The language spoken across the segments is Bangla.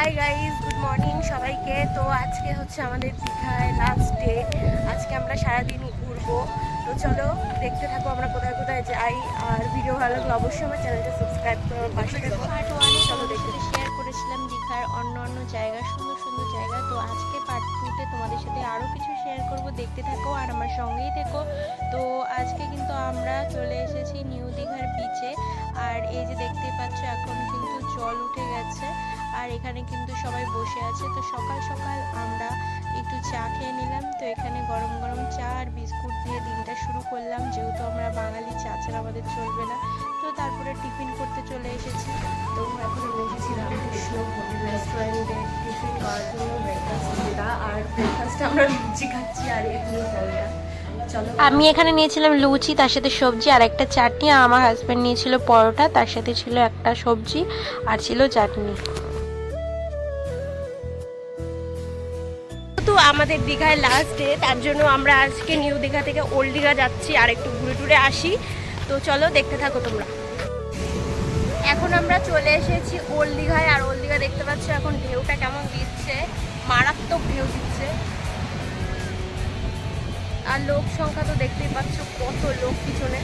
হাই গাইজ গুড মর্নিং সবাইকে। তো আজকে হচ্ছে আমাদের দীঘায় লাস্ট ডে আজকে আমরা সারাদিন ঘুরবো। তো চলো, দেখতে থাকো আমরা কোথায় কোথায় যাই। আর ভিডিও ভালো লাগলে অবশ্যই আমার চ্যানেলটা সাবস্ক্রাইব করে পাশে থাকো। চলো দেখতে শেয়ার করেছিলাম দীঘার অন্য অন্য জায়গা, সুন্দর সুন্দর জায়গা। তো আজকে পার্ট টুতে তোমাদের সাথে আরও কিছু শেয়ার করব। দেখতে থাকো আর আমার সঙ্গেই থেকো। তো আজকে কিন্তু আমরা চলে এসেছি নিউ দীঘার বিচে আর এই যে দেখতে পাচ্ছ, এখন কিন্তু জল উঠে গেছে। আর এখানে কিন্তু সবাই বসে আছে। তো সকাল সকাল আমরা একটু চা খেয়ে নিলাম। তো এখানে গরম গরম চা আর বিস্কুট দিয়ে দিনটা শুরু করলাম। যেহেতু আমরা বাঙালি, চা ছাড়া আমাদের চলবে না। তো তারপরে টিফিন করতে চলে এসেছি। তো এখন আমি রেস্টুরেন্টে। টিফিন করার জন্য ব্রেকফাস্টটা আর ব্রেকফাস্টে আমরা লুচি খাচ্ছি আর চলো আমি এখানে নিয়েছিলাম লুচি, তার সাথে সবজি আর একটা চাটনি। আমার হাজব্যান্ড নিয়েছিল পরোটা, তার সাথে ছিল একটা সবজি আর ছিল চাটনি। আমাদের দীঘায় লাস্ট ডে তার জন্য আমরা আজকে নিউ দীঘা থেকে ওল্ড দীঘা যাচ্ছি আর একটু ঘুরে টুরে আসি। তো চলো দেখতে থাকো তোমরা। এখন আমরা চলে এসেছি ওল্ড দীঘায়, আর ওল্ড দীঘা দেখতে পাচ্ছ এখন ঢেউটা কেমন দিচ্ছে, মারাত্মক ঢেউ দিচ্ছে। আর লোক সংখ্যা তো দেখতেই পাচ্ছ কত লোক পিছনে।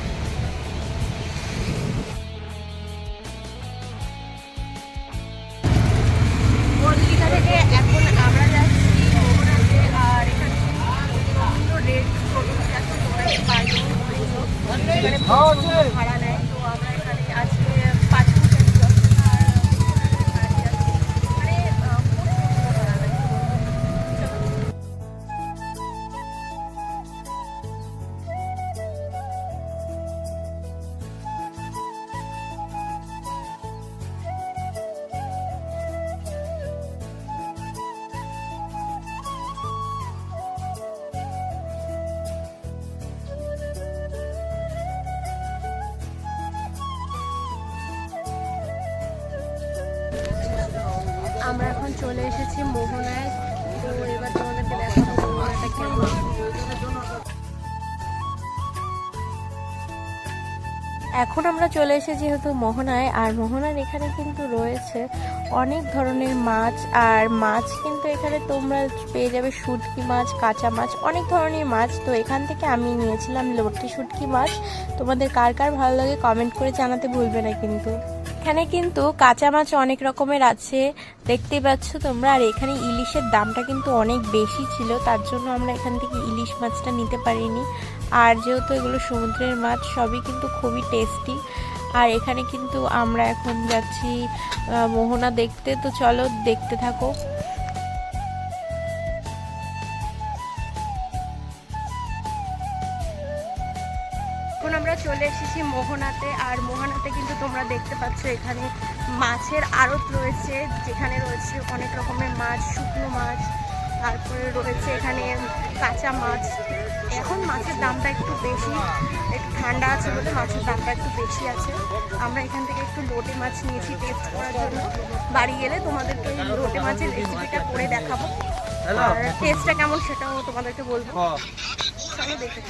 ওল্ড দীঘা থেকে এখন আমরা যাচ্ছি মোহনাতে আর এখানে বিভিন্ন রেট টোটো আছে তোমরা পারবে এখানে প্রচুর আমরা এখন চলে এসেছি মোহনায়। তো এবার তোমাদেরকে দেখাবো এখন আমরা চলে এসেছি যেহেতু মোহনায়, আর মোহনার এখানে কিন্তু রয়েছে অনেক ধরনের মাছ, আর মাছ কিন্তু এখানে তোমরা পেয়ে যাবে শুটকি মাছ, কাঁচা মাছ, অনেক ধরনের মাছ। তো এখান থেকে আমি নিয়েছিলাম লটকি শুটকি মাছ। তোমাদের কার কার ভালো লাগে কমেন্ট করে জানাতে ভুলবে না কিন্তু। এখানে কিন্তু কাঁচা মাছ অনেক রকমের আছে। দেখতে পাচ্ছ তোমরা, আর এখানে ইলিশের দামটা কিন্তু অনেক বেশি ছিল, তার জন্য আমরা এখান থেকে ইলিশ মাছটা নিতে পারিনি। আর যেহেতু এগুলো সমুদ্রের মাছ, সবই কিন্তু খুবই টেস্টি। আর এখানে কিন্তু আমরা এখন যাচ্ছি মোহনা দেখতে। তো চলো দেখতে থাকো। এসেছি মোহনাতে আর মোহনাতে কিন্তু তোমরা দেখতে পাচ্ছ এখানে মাছের আড়ত রয়েছে যেখানে রয়েছে অনেক রকমের মাছ শুকনো মাছ তারপরে রয়েছে এখানে কাঁচা মাছ। এখন মাছের দামটা একটু বেশি একটু ঠান্ডা আছে বলে মাছের দামটা একটু বেশি আছে। আমরা এখান থেকে একটু লোটে মাছ নিয়েছি টেস্ট করার জন্য। বাড়ি গেলে তোমাদেরকে এই লোটে মাছের রেসিপিটা করে দেখাবো। আর টেস্টটা কেমন সেটাও তোমাদেরকে বলব। চলো দেখে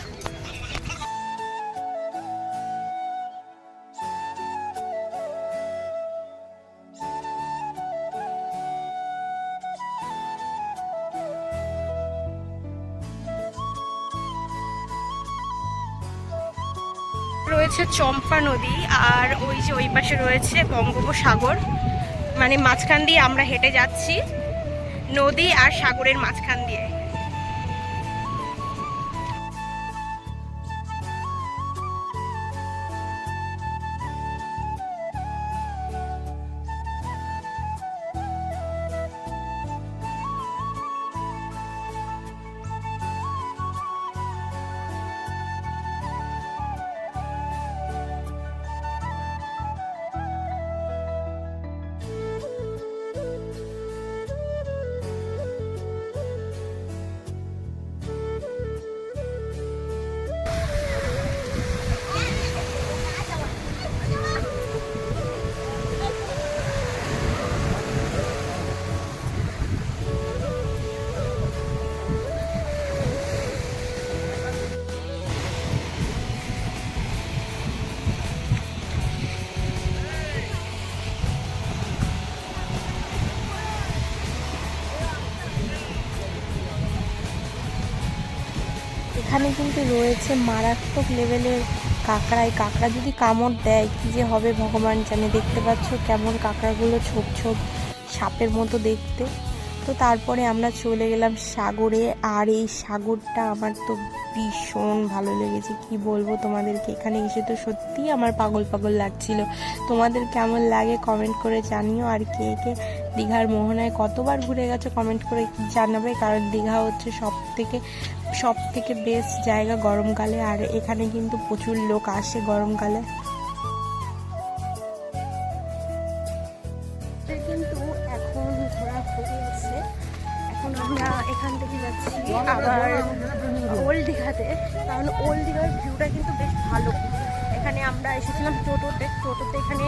রয়েছে চম্পা নদী আর ওই যে ওই পাশে রয়েছে বঙ্গোপসাগর। মানে মাঝখান দিয়ে আমরা হেঁটে যাচ্ছি নদী আর সাগরের মাঝখান দিয়ে। এখানে কিন্তু রয়েছে মারাত্মক লেভেলের কাঁকড়া। এই কাঁকড়া যদি কামড় দেয়, কী যে হবে ভগবান জানে। দেখতে পাচ্ছ কেমন কাঁকড়াগুলো ছোপ ছোপ, সাপের মতো দেখতে। তো তারপরে আমরা চলে গেলাম সাগরে, আর এই সাগরটা আমার তো ভীষণ ভালো লেগেছে। কি বলব তোমাদেরকে, এখানে এসে তো সত্যিই আমার পাগল পাগল লাগছিল। তোমাদের কেমন লাগে কমেন্ট করে জানিও, আর কে কে দীঘার মোহনায় কতবার ঘুরে গেছো কমেন্ট করে জানাবে, কারণ দীঘা হচ্ছে সব থেকে সব থেকে বেস্ট জায়গা গরমকালে, আর এখানে কিন্তু প্রচুর লোক আসে গরমকালে। কিন্তু এখন এখন আমরা এখান থেকে যাচ্ছি আবার কারণ ওল্ড দীঘার ভিউটা কিন্তু বেশ ভালো। এখানে আমরা এসেছিলাম টোটোতে। টোটোতে এখানে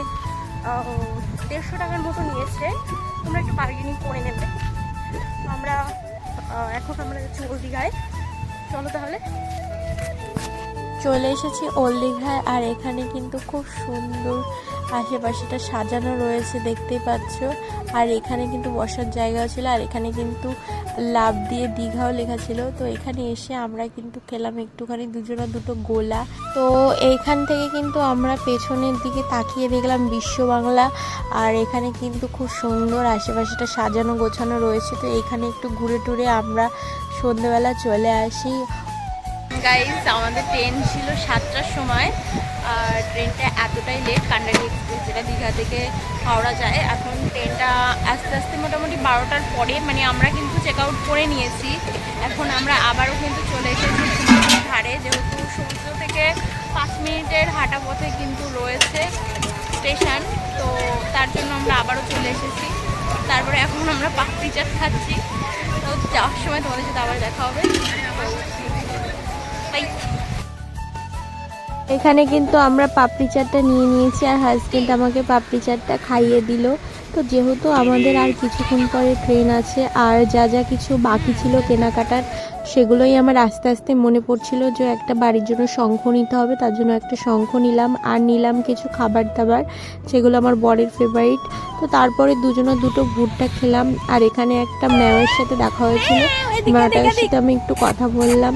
দেড়শো টাকার মতো নিয়েছে। তোমরা একটু বার্গেনিং করে নেবে। আমরা এখন আমরা যাচ্ছি ওল্ড দীঘায়। চলো তাহলে। চলে এসেছি ওল্ড দীঘায়, আর এখানে কিন্তু খুব সুন্দর আশেপাশেটা সাজানো রয়েছে, দেখতেই পাচ্ছ। আর এখানে কিন্তু বসার জায়গাও ছিল, আর এখানে কিন্তু লাভ দিয়ে দীঘাও লেখা ছিল। তো এখানে এসে আমরা কিন্তু খেলাম একটুখানি, দুজনা দুটো গোলা। তো এইখান থেকে কিন্তু আমরা পেছনের দিকে তাকিয়ে দেখলাম বিশ্ব বাংলা, আর এখানে কিন্তু খুব সুন্দর আশেপাশেটা সাজানো গোছানো রয়েছে। তো এখানে একটু ঘুরে টুরে আমরা সন্ধ্যেবেলা চলে আসি। গাইজ আমাদের ট্রেন ছিল সাতটার সময়, আর ট্রেনটা এতটাই লেট কান্ডারি এক্সপ্রেস যেটা দীঘা থেকে হাওড়া যায়। এখন ট্রেনটা আস্তে আস্তে মোটামুটি বারোটার পরে মানে আমরা কিন্তু চেক আউট করে নিয়েছি। এখন আমরা আবারও কিন্তু চলে এসেছি ধারে, যেহেতু সমুদ্র থেকে পাঁচ মিনিটের হাঁটা পথে কিন্তু রয়েছে স্টেশন, তো তার জন্য আমরা আবারও চলে এসেছি। তারপরে এখন আমরা পাপড়ি চাট খাচ্ছি। তো যাওয়ার সময় তোমাদের সাথে আবার দেখা হবে। এখানে কিন্তু আমরা পাপড়ি চাটটা নিয়ে নিয়েছি আর হাজবেন্ড আমাকে পাপড়ি চাটটা খাইয়ে দিল। তো যেহেতু আমাদের আর কিছুক্ষণ পরে ট্রেন আছে আর যা যা কিছু বাকি ছিল কেনাকাটার সেগুলোই আমার আস্তে আস্তে মনে পড়ছিল যে একটা বাড়ির জন্য শঙ্খ নিতে হবে তার জন্য একটা শঙ্খ নিলাম আর নিলাম কিছু খাবার দাবার সেগুলো আমার বরের ফেভারিট তো তারপরে দুজনে দুটো ভুট্টা খেলাম আর এখানে একটা ম্যামের সাথে দেখা হয়েছিল। ম্যামের সাথে আমি একটু কথা বললাম।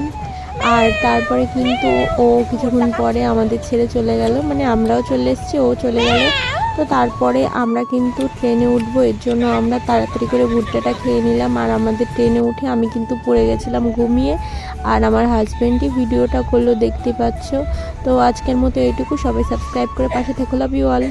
আর তারপরে কিন্তু ও কিছুক্ষণ পরে আমাদের ছেড়ে চলে গেল। মানে আমরাও চলে এসেছি, ও চলে গেল। তো তারপরে আমরা কিন্তু ট্রেনে উঠবো, এর জন্য আমরা তাড়াতাড়ি করে ভুট্টাটা খেয়ে নিলাম। আর আমাদের ট্রেনে উঠে আমি কিন্তু পড়ে গেছিলাম ঘুমিয়ে। আর আমার হাজব্যান্ডই ভিডিওটা করল, দেখতে পাচ্ছ। তো আজকের মতো এইটুকু। সবাই সাবস্ক্রাইব করে পাশে থেকো। Love you all